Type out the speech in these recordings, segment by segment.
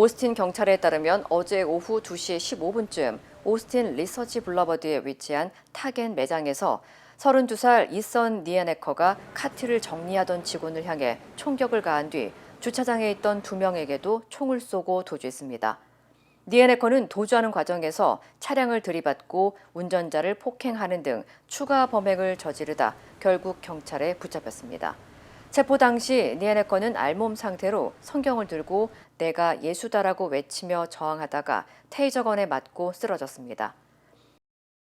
오스틴 경찰에 따르면 어제 오후 2시 15분쯤 오스틴 리서치 블러버드에 위치한 타겐 매장에서 32살 이선 니에네커가 카트를 정리하던 직원을 향해 총격을 가한 뒤 주차장에 있던 두 명에게도 총을 쏘고 도주했습니다. 니에네커는 도주하는 과정에서 차량을 들이받고 운전자를 폭행하는 등 추가 범행을 저지르다 결국 경찰에 붙잡혔습니다. 체포 당시 니에네커는 알몸 상태로 성경을 들고 내가 예수다라고 외치며 저항하다가 테이저건에 맞고 쓰러졌습니다.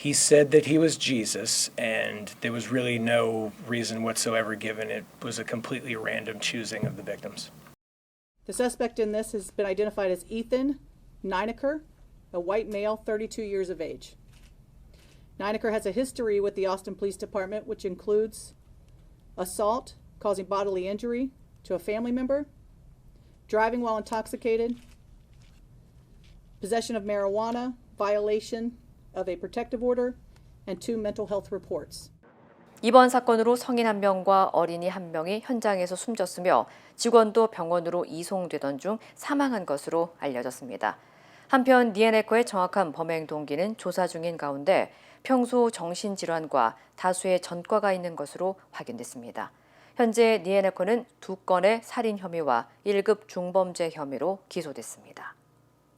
He said that he was Jesus, and there was really no reason whatsoever given. It was a completely random choosing of the victims. The suspect in this has been identified as Ethan Nineker, a white male, 32 years of age. Nineker has a history with the Austin Police Department, which includes assault causing bodily injury to a family member, driving while intoxicated, possession of marijuana, violation of a protective order, and two mental health reports. 이번 사건으로 성인 한 명과 어린이 한 명이 현장에서 숨졌으며 직원도 병원으로 이송되던 중 사망한 것으로 알려졌습니다. 한편 니에네커의 정확한 범행 동기는 조사 중인 가운데 평소 정신질환과 다수의 전과가 있는 것으로 확인됐습니다. 현재 니에네커는 두 건의 살인 혐의와 1급 중범죄 혐의로 기소됐습니다.